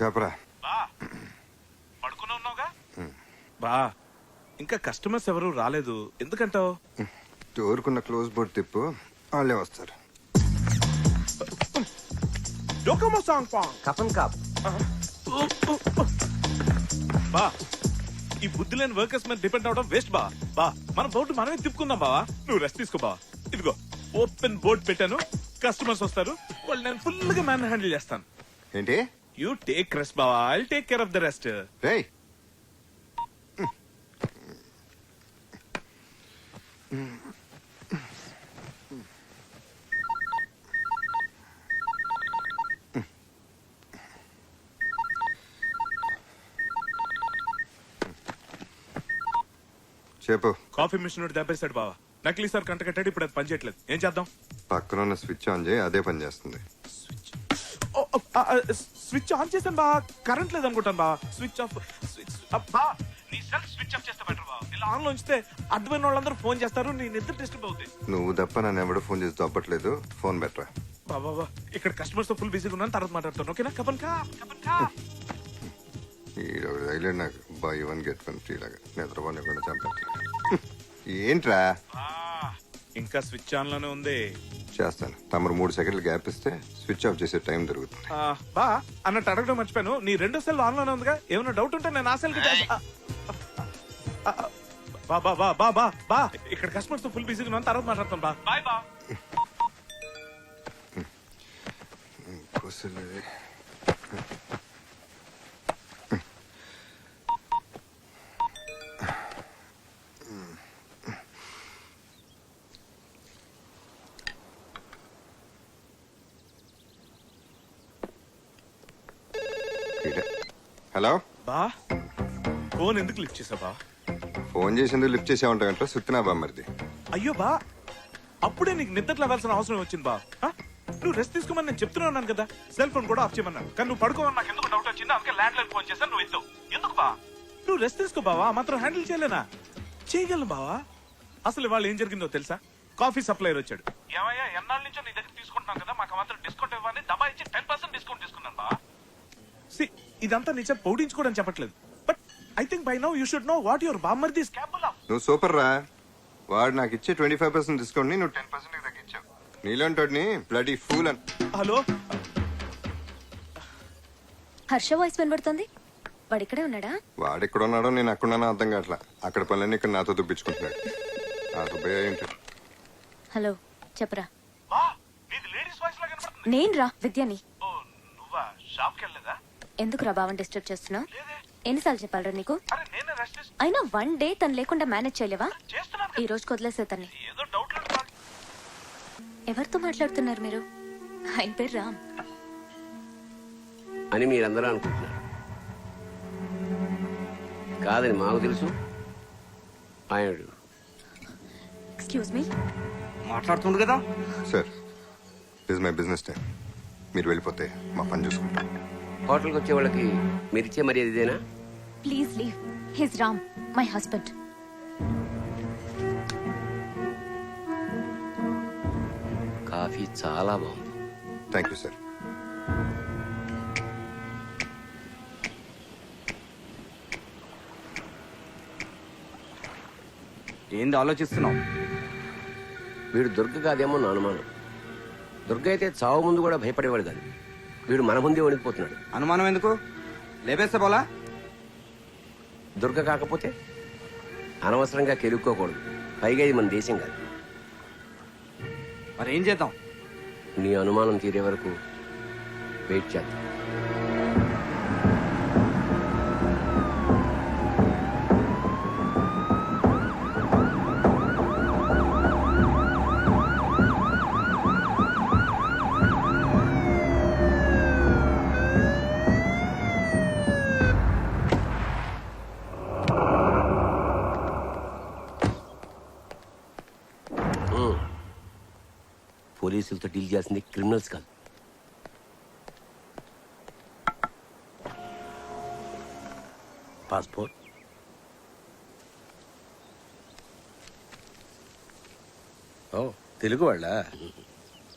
చెప్పరా. బా పడుకుని ఉన్నావుగా? బా ఇంకా కస్టమర్స్ ఎవరు రాలేదు. ఎందుకంటావు? డోర్కున్న క్లోజ్ బోర్డ్ తిప్పు వాళ్ళే వస్తారు. డోకమో సాంగ్ పాంగ్ కఫన్ కాప్. బా ఈ బుద్ధి లేని వర్కర్స్ మీద డిపెండ్ అవడం వేస్ట్ బా. బా మన బోర్డు మనమే తిప్పుకుందాం బావా. నువ్వు రెస్ట్ తీసుకో బా. ఇదిగో ఓపెన్ బోర్డ్ పెట్టాను కస్టమర్స్ వస్తారు వాళ్ళు నేను ఫుల్గా మ్యాన్ హ్యాండిల్ చేస్తాను. ఏంటి? యూ టేక్ రెస్ట్ బావా I take care of the rest చెప్పు. కాఫీ మిషన్ ఒకటి దెబ్బేశాడు బావా నకిలీ సార్ కంట కట్టాడు. ఇప్పుడు అది పనిచేయట్లేదు. ఏం చేద్దాం? పక్కన ఉన్న స్విచ్ ఆన్ చేయి అదే పని చేస్తుంది. స్విచ్ ఆన్ చేశాను బా. కరెంట్ లేదు అనుకుంటాను బా. స్విచ్ ఆఫ్ స్విచ్ బా నీ సెల్ స్విచ్ ఆఫ్ చేస్తే బెటర్ బా. ఇలా ఆన్లో ఉంచితే అడ్డమైన వాళ్ళందరూ ఫోన్ చేస్తారు నీ నిద్ర డిస్టర్బ్ అవుతుంది నువ్వు తప్ప నన్ను ఎవడో ఫోన్ చేసి దొబ్బట్లేదు. ఫోన్ బెటరా బా బా ఇక్కడ కస్టమర్స్తో ఫుల్ బిజీగా ఉన్నాను తర్వాత మాట్లాడతాను. ఓకేనా? కపన్ కా కపన్ కా నాకు buy one get one free లాగా నిద్రపోని కూడా చంపట్లేదు ఏంట్రా? ఇంకా స్విచ్ ఆన్లోనే ఉంది. చేస్తాను తమరు మూడు సెకండ్లు గ్యాప్ ఇస్తే స్విచ్ ఆఫ్ చేసే టైం దొరుకుతుంది ఆ, బా అన్నట్టు అడగడం మర్చిపోయాను నీ రెండో సెల్ ఆన్లోనే ఉందిగా ఏమైనా డౌట్ ఉంటే నేను ఆ సెల్కి ట్యాప్- ఆ, ఆ, ఆ, బా బా బా బా బా బా ఇక్కడ కస్టమర్స్తో ఫుల్ బిజీగా ఉన్నాను తర్వాత మాట్లాడతాను బా బాయ్ బా కుసలు. హలో? బా ఫోన్ ఎందుకు లిఫ్ట్ చేసావు బా? ఫోన్ చేసింది లిఫ్ట్ చేసే ఉంటావంట సుత్తినా బామ్మరిది అయ్యో బా అప్పుడే నీకు నిద్ర లేవాల్సిన అవసరం వచ్చింది బా? నువ్వు రెస్ట్ తీసుకోమని నేను చెప్తూనే ఉన్నాను కదా. సెల్ ఫోన్ కూడా ఆఫ్ చేయమన్నాను. కానీ నువ్వు పడుకోమని నాకు ఎందుకు డౌట్ వచ్చింది అందుకే ల్యాండ్ లైన్ ఫోన్ చేశాను నువ్వు ఎత్తు ఎందుకు బా? నువ్వు రెస్ట్ తీసుకో బావా మాత్రం హ్యాండిల్ చేయలేనా? చేయగలను బావా. అసలు ఇవాళ ఏం జరిగిందో తెలుసా? కాఫీ సప్లైర్ వచ్చాడు. ఏమయ్యా ఎన్నాళ్ళ నుంచో నీ దగ్గర తీసుకుంటున్నాం కదా మాకు మాత్రం డిస్కౌంట్ ఇవ్వని దబా ఇచ్చి టెన్ పర్సెంట్ డిస్కౌంట్ తీసుకున్నాను బా. సి ఇదంతా నీ చెప్ప పౌడించుకోవడం చెప్పట్లేదు. But I think by now you should know what your బామ్మర్ this capable of నువ్వు సూపర్ రా. వాడు నాకు ఇచ్చే ట్వంటీ ఫైవ్ పర్సెంట్ డిస్కౌంట్ని నువ్వు టెన్ పర్సెంట్ తగ్గించావు. నీలాంటి బ్లడీ ఫూల్ అని. హలో హర్ష వాయిస్ వినబడుతుంది? వాడు ఇక్కడే ఉన్నాడా? వాడు ఎక్కడ ఉన్నాడో నేను అక్కడ ఉన్నానో అర్థం కావట్లా. అక్కడ పనులన్నీ ఇక్కడ నాతో దుప్పించుకుంటున్నాడు ఆ సుబ్బయ్య ఏంటి హలో చెప్పరా? నేను రా విద్యని. ఓ నువ్వా? షాప్కి వెళ్ళలేదా? ఎందుకు రా బావని డిస్టర్బ్ చేస్తున్నా లేదే ఎన్నిసార్లు చెప్పాలరా నీకు? అయినా వన్ డే తను లేకుండా మేనేజ్ చేయలేవా? ఈ. రోజు వదిలేసే తన్ని. ఏదో డౌట్ లేదు నాకు. ఎవరితో మాట్లాడుతున్నారు మీరు? ఆయన పేరు రామ్. అని మీరందరూ అనుకుంటున్నారు. కాదని మాకు తెలుసు. ఆయన ఎక్స్క్యూజ్ మీ మాట్లాడుతుండు కదా? Sir this my business time మీరు వెళ్ళిపోతే మా పని చూసుకుంటాం. హోటల్కి వచ్చే వాళ్ళకి మీరు ఇచ్చే మర్యాద ఇదేనా? Please leave his Ram my husband coffee చాలా బాగుంది. థ్యాంక్ యూ సార్ ఏంది ఆలోచిస్తున్నావు? వీడు దుర్గ కాదేమో నా అనుమానం. దుర్గ అయితే చావు ముందు కూడా భయపడేవాడు కాదు. వీడు మన ముందే వణికిపోతున్నాడు. అనుమానం ఎందుకు? లేపేస్తే పోలా? దుర్గ కాకపోతే అనవసరంగా కెలుక్కోకూడదు. పైగా ఇది మన దేశం కాదు. మరి ఏం చేద్దాం? నీ అనుమానం తీరే వరకు వెయిట్ చేద్దాం. పోలీసులతో డీల్ చేయాల్సింది క్రిమినల్స్ కాదు. పాస్పోర్ట్ ఓ తెలుగు వాళ్ళ?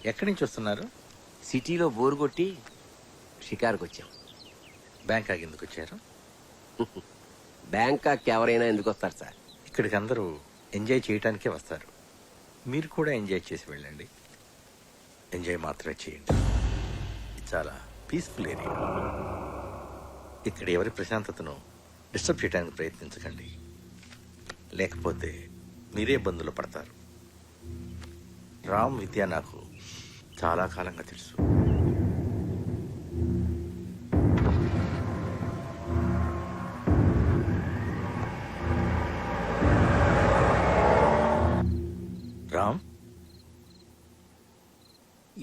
ఎక్కడి నుంచి వస్తున్నారు? సిటీలో బోరు కొట్టి షికారుకు వచ్చాం. బ్యాంకాక్ ఎందుకు వచ్చారు? బ్యాంకాక్ ఎవరైనా ఎందుకు వస్తారు సార్? ఇక్కడికి అందరూ ఎంజాయ్ చేయడానికే వస్తారు. మీరు కూడా ఎంజాయ్ చేసి వెళ్ళండి. ఎంజాయ్ మాత్రమే చేయండి. చాలా పీస్ఫుల్ ఏరియా ఇక్కడ ఎవరి ప్రశాంతతను డిస్టర్బ్ చేయడానికి ప్రయత్నించకండి. లేకపోతే మీరే ఇబ్బందులు పడతారు. రామ్ విద్య నాకు చాలా కాలంగా తెలుసు.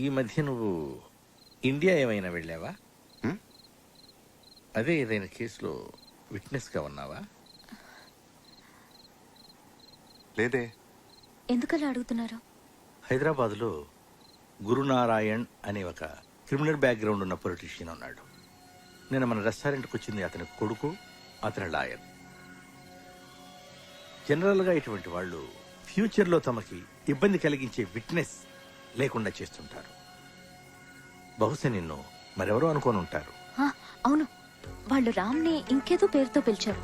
ఈ మధ్య నువ్వు ఇండియా ఏమైనా వెళ్ళావా? అదే ఏదైనా కేసులో విట్నెస్గా ఉన్నావా? లేదే. ఎందుకలా అడుగుతున్నారు? హైదరాబాద్లో గురునారాయణ్ అనే ఒక క్రిమినల్ బ్యాక్గ్రౌండ్ ఉన్న పొలిటీషియన్ ఉన్నాడు. నేను మన రెస్టారెంట్కి వచ్చింది అతని కొడుకు అతని లాయర్. జనరల్గా ఇటువంటి వాళ్ళు ఫ్యూచర్లో తమకి ఇబ్బంది కలిగించే విట్నెస్ లేకుండా చేస్తుంటారు. బహుశా నిన్ను మరెవరో అనుకోని ఉంటారు. ఆ, అవును. వాళ్ళు రామ్ని ఇంకేదో పేరుతో పిలిచారు.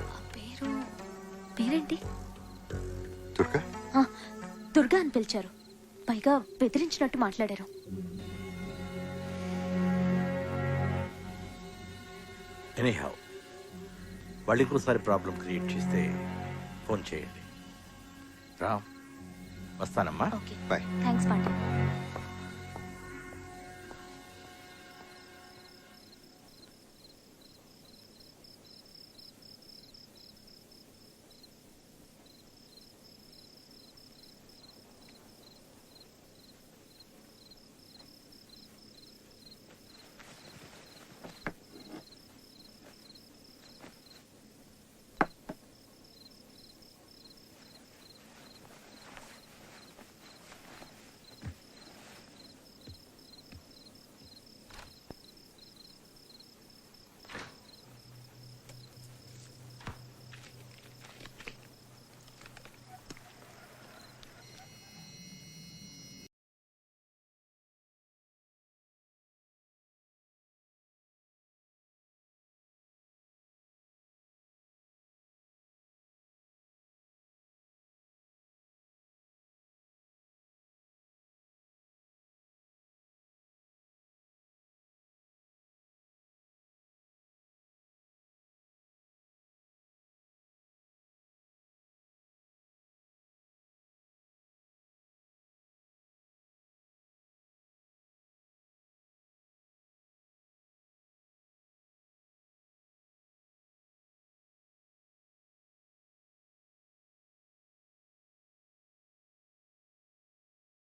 ఆ పేరు పేరేంటి? దుర్గా? ఆ, దుర్గా అని పిలిచారు. పైగా బెదిరించినట్టు మాట్లాడారు. ఎనీహౌ వాళ్ళు ఇంకోసారి ప్రాబ్లం క్రియేట్ చేస్తే ఫోన్ చేయండి. రామ్ వస్తానమ్మా. Okay. Bye. Thanks Pandey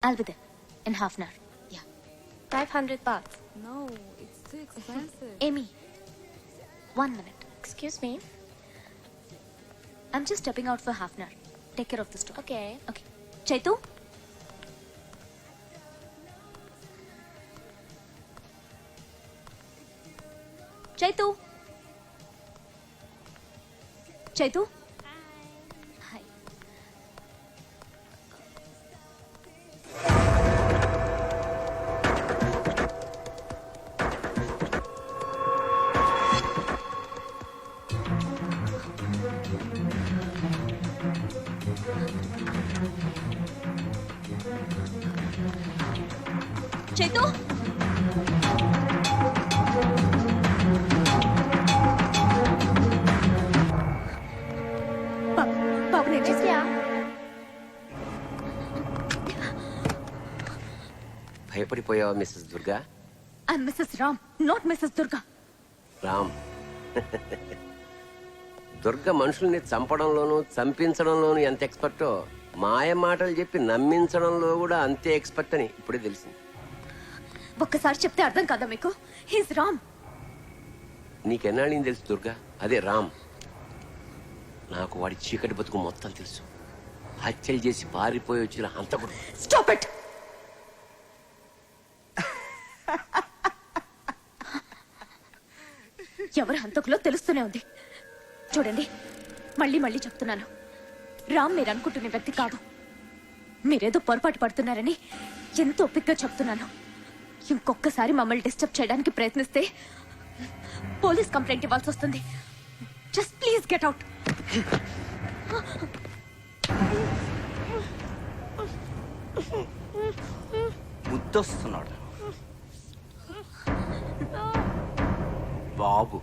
I'll be there in half an hour. Yeah. 500 baht. No, it's too expensive. Amy, one minute. Excuse me. I'm just stepping out for half an hour. Take care of the store. Okay. Okay. Chaitu? Chaitu? Chaitu? Yeah. భయపడిపోయావా Mrs Durga? I Mrs Ram not Mrs Durga Ram. Durga మనుషుల్ని చంపడంలోనూ చంపించడంలోనూ ఎంత ఎక్స్పర్టో మాయ మాటలు చెప్పి నమ్మించడంలో కూడా అంతే expert అని ఇప్పుడే తెలిసింది. ఒక్కసారి చెప్తే అర్థం కాదా మీకు? హీస్ రామ్ నీకెన్నాళ్ళని తెలుసు దుర్గా? అదే రామ్. నాకు వాడి చీకటి బతుకు మొత్తం తెలుసు. హత్యలు చేసి పారిపోయి వచ్చిన హంతకుడు. స్టాప్ ఇట్ ఎవరు హంతకులో తెలుస్తూనే ఉంది. చూడండి మళ్ళీ మళ్ళీ చెప్తున్నాను. రామ్ మీరు అనుకుంటున్న వ్యక్తి కాదు. మీరేదో పొరపాటు పడుతున్నారని ఎంతో ఒప్పిగ్గా చెప్తున్నాను. ఇంకొకసారి మమ్మల్ని డిస్టర్బ్ చేయడానికి ప్రయత్నిస్తే పోలీస్ కంప్లైంట్ ఇవ్వాల్సి వస్తుంది. జస్ట్ ప్లీజ్ గెట్ అవుట్ ముద్దొస్తున్నాడు. బాబు.